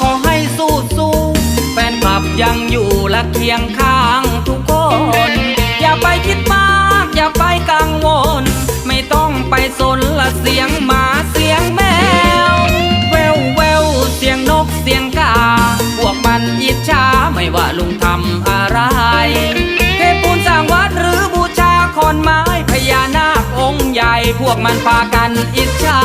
ขอให้สูดสูดแฟนปรับยังอยู่และเคียงข้างทุกคน อย่าไปคิดมาก อย่าไปกังวล ไม่ต้องไปสนละเสียงหมาเสียงแมว แววแววเสียงนกเสียงกา พวกมันอิจฉาไม่ว่าลุงทำอะไรเทปูนสร้างวัดหรือบูชาคอนไม้พญานาคองค์ใหญ่ พวกมันพากันอิจฉา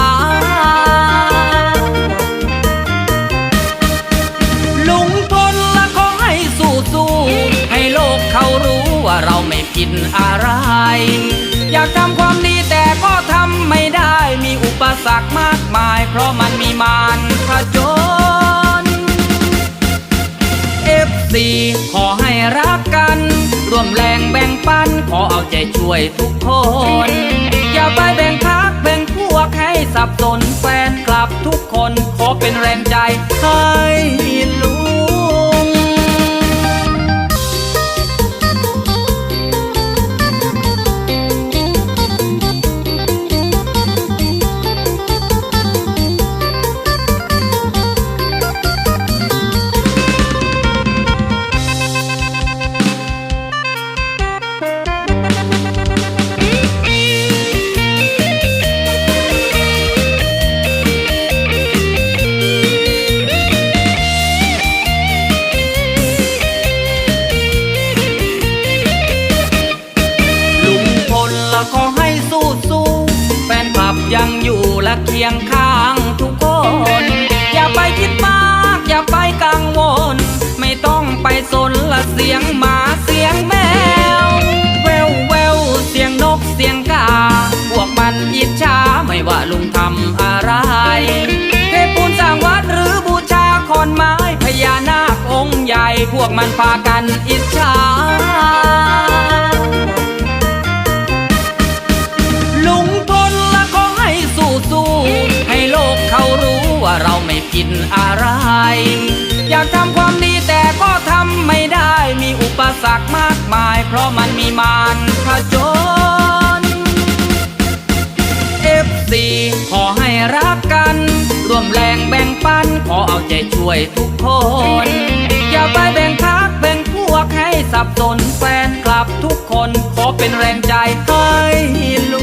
ไม่ผิดอะไร อยากทำความดีแต่ก็ทำไม่ได้มีอุปสรรคมากมาย เพราะมันมีมารขจญ FC ขอให้รักกัน ร่วมแรงแบ่งปัน ขอเอาใจช่วยทุกคน เคียงข้างทุกคน อย่าไปคิดมาก อย่าไปกังวล ไม่ต้องไปสนละเสียงหมาเสียงแมว แววแววเสียงนกเสียงกา พวกมันอิจฉาไม่ว่าลุงทำอะไร เทปูนสร้างวัดหรือบูชาคอนไม้พญานาคองค์ใหญ่ พวกมันพากันอิจฉา อะไร อยากทำความดีแต่ก็ทำไม่ได้มีอุปสรรคมากมาย เพราะมันมีมารผจญ FC ขอให้รักกัน ร่วมแรงแบ่งปัน ขอเอาใจช่วยทุกคน อย่าไปแบ่งพักแบ่งพวกให้สับสนแฟนคลับทุกคน ขอเป็นแรงใจให้ลุง